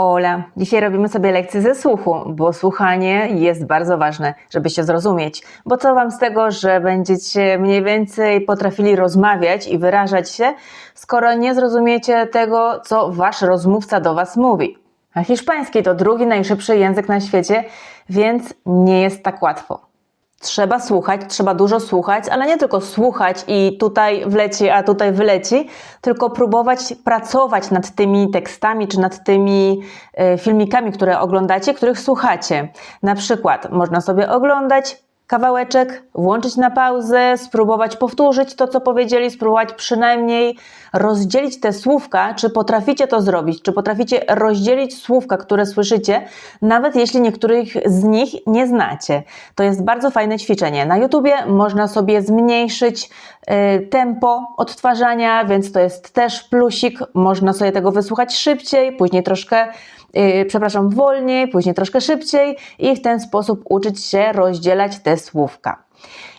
Ola, dzisiaj robimy sobie lekcję ze słuchu, bo słuchanie jest bardzo ważne, żeby się zrozumieć. Bo co Wam z tego, że będziecie mniej więcej potrafili rozmawiać i wyrażać się, skoro nie zrozumiecie tego, co Wasz rozmówca do Was mówi. A hiszpański to drugi najszybszy język na świecie, więc nie jest tak łatwo. Trzeba słuchać, trzeba dużo słuchać, ale nie tylko słuchać i tutaj wleci, a tutaj wyleci, tylko próbować pracować nad tymi tekstami czy nad tymi e, filmikami, które oglądacie, których słuchacie. Na przykład można sobie oglądać kawałeczek, włączyć na pauzę, spróbować powtórzyć to, co powiedzieli, spróbować przynajmniej rozdzielić te słówka, czy potraficie to zrobić, czy potraficie rozdzielić słówka, które słyszycie, nawet jeśli niektórych z nich nie znacie. To jest bardzo fajne ćwiczenie. Na YouTubie można sobie zmniejszyć y, tempo odtwarzania, więc to jest też plusik. Można sobie tego wysłuchać szybciej, później troszkę yy, przepraszam, wolniej, później troszkę szybciej i w ten sposób uczyć się rozdzielać te słówka.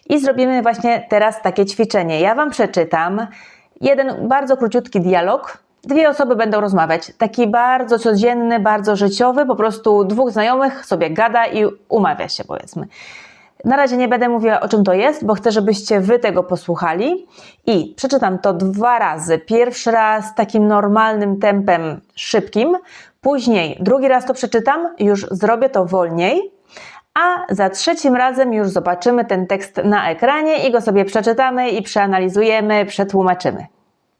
I zrobimy właśnie teraz takie ćwiczenie. Ja Wam przeczytam jeden bardzo króciutki dialog. Dwie osoby będą rozmawiać. Taki bardzo codzienny, bardzo życiowy, po prostu dwóch znajomych sobie gada i umawia się, powiedzmy. Na razie nie będę mówiła o czym to jest, bo chcę, żebyście wy tego posłuchali i przeczytam to dwa razy. Pierwszy raz takim normalnym tempem szybkim, później drugi raz to przeczytam, już zrobię to wolniej, a za trzecim razem już zobaczymy ten tekst na ekranie i go sobie przeczytamy i przeanalizujemy, przetłumaczymy.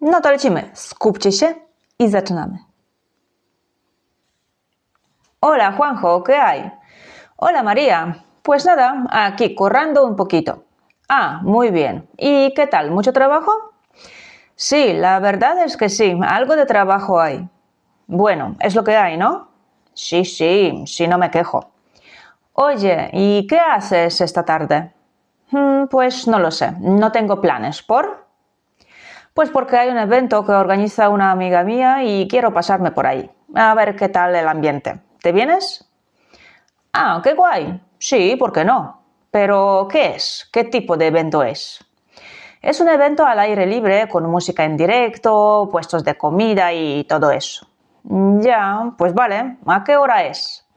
No to lecimy. Skupcie się i zaczynamy. Hola Juanjo, ¿qué hay? Hola María. Pues nada, aquí currando un poquito. Ah, muy bien. ¿Y qué tal? ¿Mucho trabajo? Sí, la verdad es que sí, algo de trabajo hay. Bueno, es lo que hay, ¿no? Sí, sí, sí, no me quejo. Oye, ¿y qué haces esta tarde? "Mm, pues no lo sé, no tengo planes. ¿Por? Pues porque hay un evento que organiza una amiga mía y quiero pasarme por ahí. A ver qué tal el ambiente. ¿Te vienes? Ah, qué guay. Sí, ¿por qué no? Pero, ¿qué es? ¿Qué tipo de evento es? Es un evento al aire libre con música en directo, puestos de comida y todo eso. Ya, pues vale. ¿A qué hora es?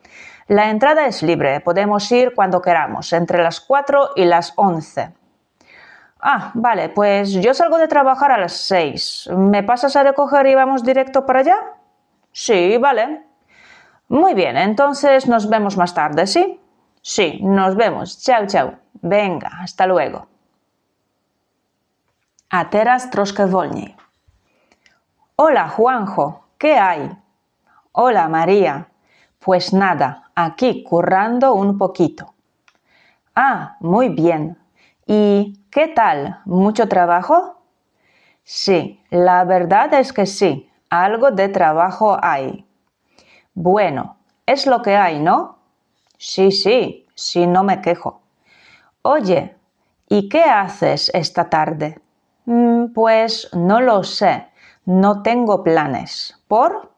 La entrada es libre, podemos ir cuando queramos, entre las 4 y las 11. Ah, vale, pues yo salgo de trabajar a las 6. ¿Me pasas a recoger y vamos directo para allá? Sí, vale. Muy bien, entonces nos vemos más tarde, ¿sí? Sí, nos vemos. Chao, chao. Venga, hasta luego. A teraz troszkę. Hola, Juanjo, ¿qué hay? Hola, María. Pues nada, aquí currando un poquito. Ah, muy bien. ¿Y qué tal? ¿Mucho trabajo? Sí, la verdad es que sí, algo de trabajo hay. Bueno, es lo que hay, ¿no? Sí, sí, sí, no me quejo. Oye, ¿y qué haces esta tarde? "Mm, pues no lo sé, no tengo planes. ¿Por?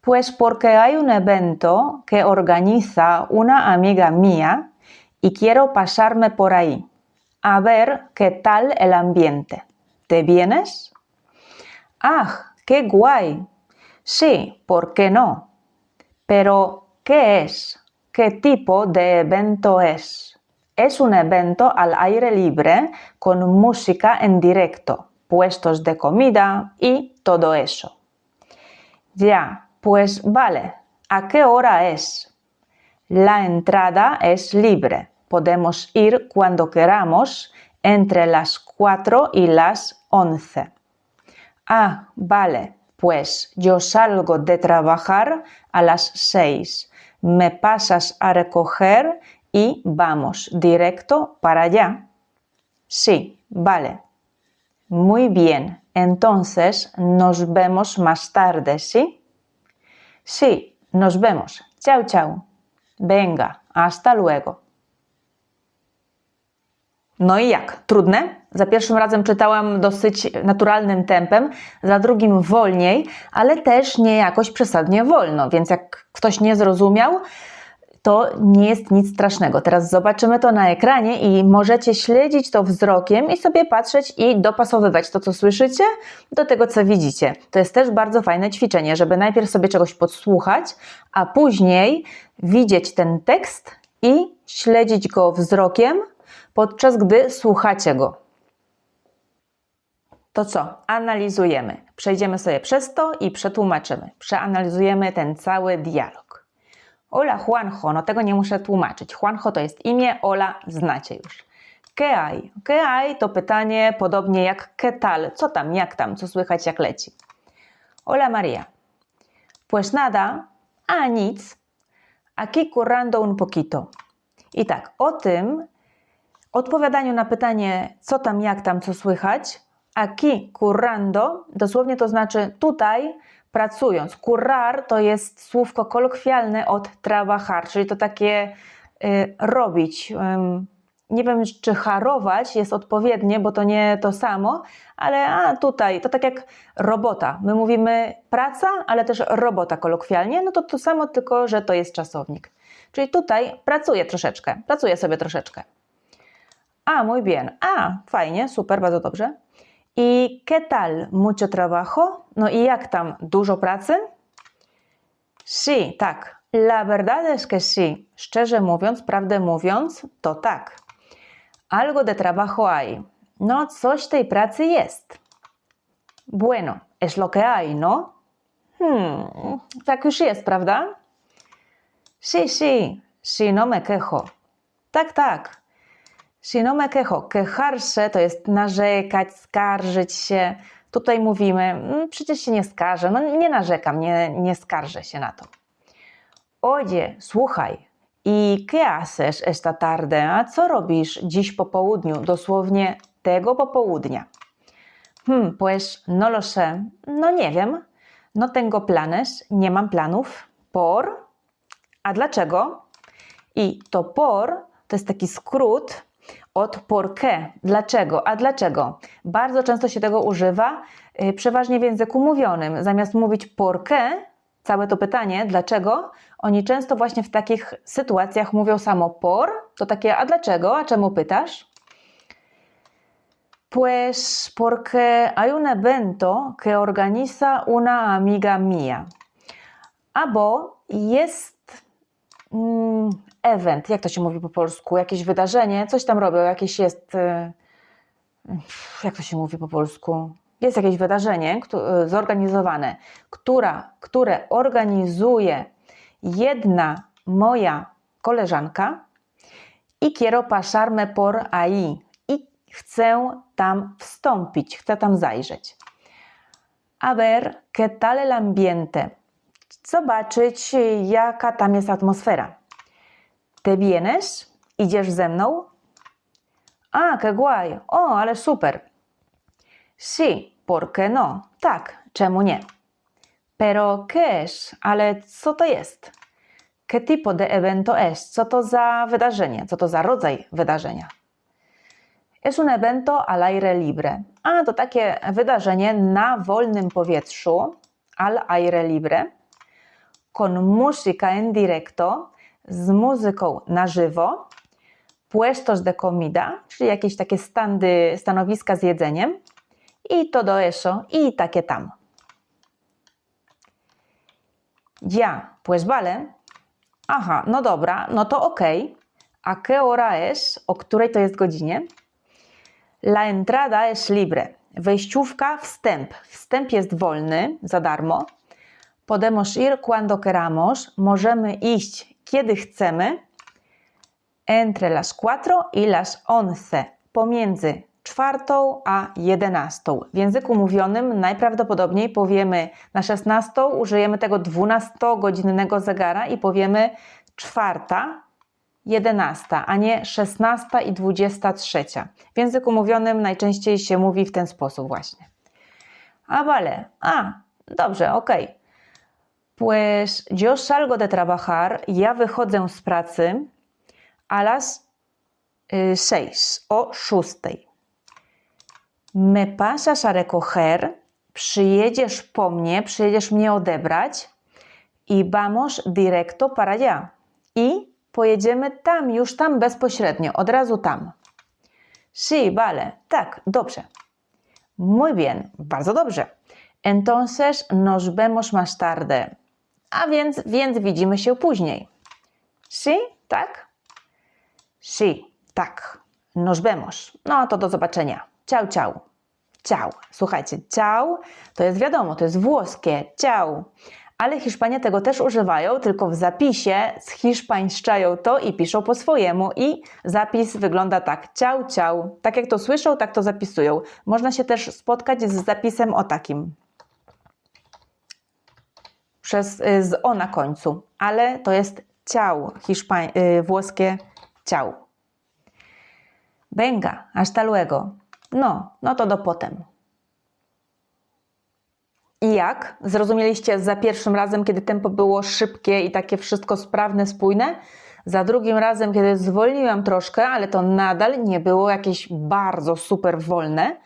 Pues porque hay un evento que organiza una amiga mía y quiero pasarme por ahí, a ver qué tal el ambiente. ¿Te vienes? ¡Ah, qué guay! Sí, ¿por qué no? Pero, ¿qué es? ¿Qué tipo de evento es? Es un evento al aire libre con música en directo, puestos de comida y todo eso. Ya, pues vale. ¿A qué hora es? La entrada es libre. Podemos ir cuando queramos entre las 4 y las 11. Ah, vale. Pues yo salgo de trabajar a las 6. Me pasas a recoger y vamos directo para allá. Sí, vale. Muy bien. Entonces nos vemos más tarde, ¿sí? Sí, nos vemos. Chao, chao. Venga, hasta luego. No i jak? Trudne? Za pierwszym razem czytałam dosyć naturalnym tempem, za drugim wolniej, ale też nie jakoś przesadnie wolno, więc jak ktoś nie zrozumiał, to nie jest nic strasznego. Teraz zobaczymy to na ekranie i możecie śledzić to wzrokiem i sobie patrzeć i dopasowywać to, co słyszycie, do tego, co widzicie. To jest też bardzo fajne ćwiczenie, żeby najpierw sobie czegoś podsłuchać, a później widzieć ten tekst i śledzić go wzrokiem, podczas gdy słuchacie go. To co? Analizujemy. Przejdziemy sobie przez to i przetłumaczymy. Przeanalizujemy ten cały dialog. Hola Juanjo, no tego nie muszę tłumaczyć. Juanjo to jest imię, Ola znacie już. ¿Qué hay? ¿Qué hay? To pytanie podobnie jak ¿qué tal? Co tam, jak tam, co słychać, jak leci. Hola María. Pues nada, a nic. Aquí currando un poquito. I tak, o tym odpowiadaniu na pytanie, co tam, jak tam, co słychać, aquí currando, dosłownie to znaczy tutaj pracując. Currar to jest słówko kolokwialne od trabajar, czyli to takie y, robić. Nie wiem, czy harować jest odpowiednie, bo to nie to samo, ale a tutaj to tak jak robota. My mówimy praca, ale też robota kolokwialnie, no to to samo, tylko że to jest czasownik. Czyli tutaj pracuję troszeczkę, pracuję sobie troszeczkę. A, muy bien. A, fajnie, super, bardzo dobrze. I qué tal? Mucho trabajo? No i jak tam? Dużo pracy? Sí, tak. La verdad es que sí. Szczerze mówiąc, prawdę mówiąc, to tak. Algo de trabajo hay. No, coś tej pracy jest. Bueno, es lo que hay, no? Hmm, tak już jest, prawda? Sí, sí, sí, no me quejo. Tak, tak. Si no me quejo. Quejarse to jest narzekać, skarżyć się. Tutaj mówimy, "Mm, przecież się nie skarżę. No nie narzekam, nie, nie skarżę się na to. Oye, słuchaj. I haces esta tarde? A co robisz dziś po południu? Dosłownie tego popołudnia. Hmm, pues no lo sé. No nie wiem. No tengo planes. Nie mam planów. Por? A dlaczego? I to por to jest taki skrót od por qué. Dlaczego? A dlaczego? Bardzo często się tego używa, y, przeważnie w języku mówionym. Zamiast mówić por qué, całe to pytanie, dlaczego, oni często właśnie w takich sytuacjach mówią samo por, to takie, a dlaczego? A czemu pytasz? Pues porque hay un evento que organiza una amiga mía. Albo jest event, jak to się mówi po polsku, jakieś wydarzenie, coś tam robią, jakieś jest, y, jak to się mówi po polsku, jest jakieś wydarzenie y, zorganizowane, która, które organizuje jedna moja koleżanka i quiero pasarme por ahí i chcę tam wstąpić, chcę tam zajrzeć. A ver, ¿qué tal el ambiente? Zobaczyć, jaka tam jest atmosfera. Te vienes? Idziesz ze mną? A, qué guay. O, ale super. Sí, ¿por qué no? Tak, czemu nie? Pero ¿qué es? Ale co to jest? ¿Qué tipo de evento es? Co to za wydarzenie? Co to za rodzaj wydarzenia? Es un evento al aire libre. A, to takie wydarzenie na wolnym powietrzu, al aire libre, con música en directo, z muzyką na żywo, puestos de comida, czyli jakieś takie standy, stanowiska z jedzeniem, i todo eso, i takie tam. Ja, pues vale. Aha, no dobra, no to okej. A qué hora es? O której to jest godzinie? La entrada es libre. Wejściówka, wstęp. Wstęp jest wolny, za darmo. Podemos ir cuando queramos. Możemy iść, kiedy chcemy. Entre las cuatro y las once. Pomiędzy czwartą a jedenastą. W języku mówionym najprawdopodobniej powiemy na szesnastą, użyjemy tego dwunastogodzinnego zegara i powiemy czwarta, jedenasta, a nie szesnasta i dwudziesta trzecia. W języku mówionym najczęściej się mówi w ten sposób właśnie. A vale, a, dobrze, okej. Okay. Pues yo salgo de trabajar, ja wychodzę z pracy a las y, seis, o szóstej. Me pasas a recoger, przyjedziesz po mnie, przyjedziesz mnie odebrać i vamos directo para allá. I pojedziemy tam, już tam bezpośrednio, od razu tam. Sí, vale. Tak, dobrze. Muy bien, bardzo dobrze. Entonces nos vemos más tarde. A więc, więc widzimy się później. Sí, tak? Sí, tak. Nos vemos. No to do zobaczenia. Ciao, ciao. Ciao. Słuchajcie, ciao to jest wiadomo, to jest włoskie. Ciao. Ale Hiszpanie tego też używają, tylko w zapisie zhiszpańszczają to i piszą po swojemu. I zapis wygląda tak: ciao, ciao. Tak jak to słyszą, tak to zapisują. Można się też spotkać z zapisem o takim. Przez, y, z o na końcu, ale to jest ciao, hiszpań, y, włoskie ciao. Venga, hasta luego. No, no to do potem. I jak? Zrozumieliście za pierwszym razem, kiedy tempo było szybkie i takie wszystko sprawne, spójne? Za drugim razem, kiedy zwolniłam troszkę, ale to nadal nie było jakieś bardzo super wolne.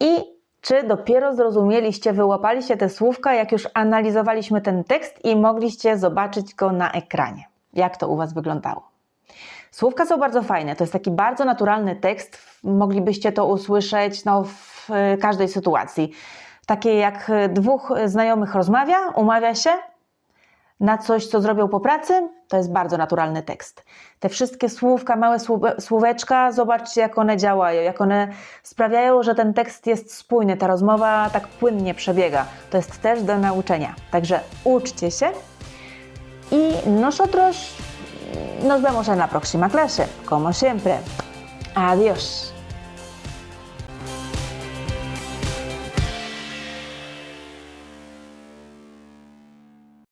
I czy dopiero zrozumieliście, wyłapaliście te słówka, jak już analizowaliśmy ten tekst i mogliście zobaczyć go na ekranie? Jak to u Was wyglądało? Słówka są bardzo fajne. To jest taki bardzo naturalny tekst. Moglibyście to usłyszeć no, w e, każdej sytuacji. Takie jak e, dwóch znajomych rozmawia, umawia się na coś, co zrobią po pracy, to jest bardzo naturalny tekst. Te wszystkie słówka, małe słóweczka, zobaczcie, jak one działają, jak one sprawiają, że ten tekst jest spójny, ta rozmowa tak płynnie przebiega. To jest też do nauczenia. Także uczcie się y nosotros nos vemos en la próxima clase, como siempre. Adiós.